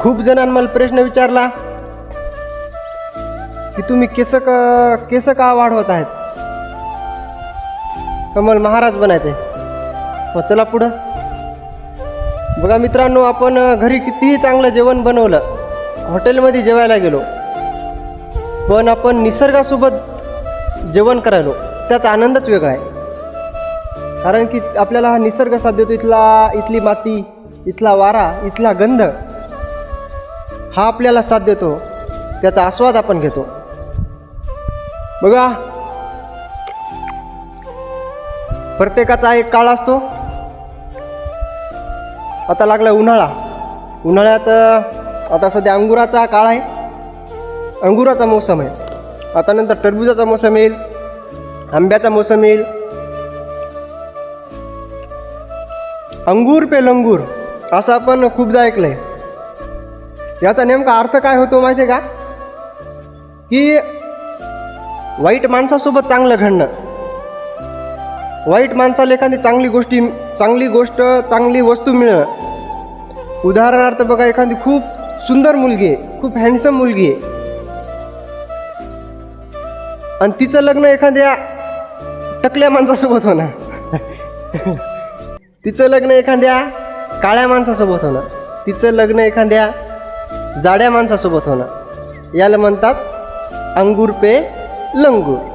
खूप जणांनी मला प्रश्न विचारला की तुम्ही केस का केस का वाढवत आहेत? मला महाराज बनायचे मग हो, चला पुढं. बघा मित्रांनो आपण घरी कितीही चांगलं जेवण बनवलं हॉटेलमध्ये जेवायला गेलो पण आपण निसर्गासोबत जेवण करायलो त्याचा आनंदच वेगळा आहे. कारण की आपल्याला हा निसर्ग साथ देतो इथला इथली माती इथला वारा इथला गंध हा आपल्याला साथ देतो त्याचा आस्वाद आपण घेतो. बघा प्रत्येकाचा एक काळ असतो. आता लागला उन्हाळा. उन्हाळ्यात आता सध्या अंगुराचा काळ आहे. अंगुराचा मोसम आहे. आता नंतर टरबुजाचा मोसम येईल आंब्याचा मोसम येईल. अंगूर पे लंगूर. असं आपण खूपदा ऐकलं आहे याचा नेमका अर्थ काय होतो माहिती आहे का? की वाईट माणसासोबत चांगलं घडणं. वाईट माणसाला एखादी चांगली गोष्टी चांगली गोष्ट चांगली वस्तू मिळणं. उदाहरणार्थ बघा एखादी खूप सुंदर मुलगी आहे खूप हँडसम मुलगी आहे. आणि तिचं लग्न एखाद्या टकल्या माणसासोबत होणार. तिचं लग्न एखाद्या काळ्या माणसासोबत होणं. तिचं लग्न एखाद्या जाड्या माणसासोबत होणं. याला म्हणतात अंगूर पे लंगूर.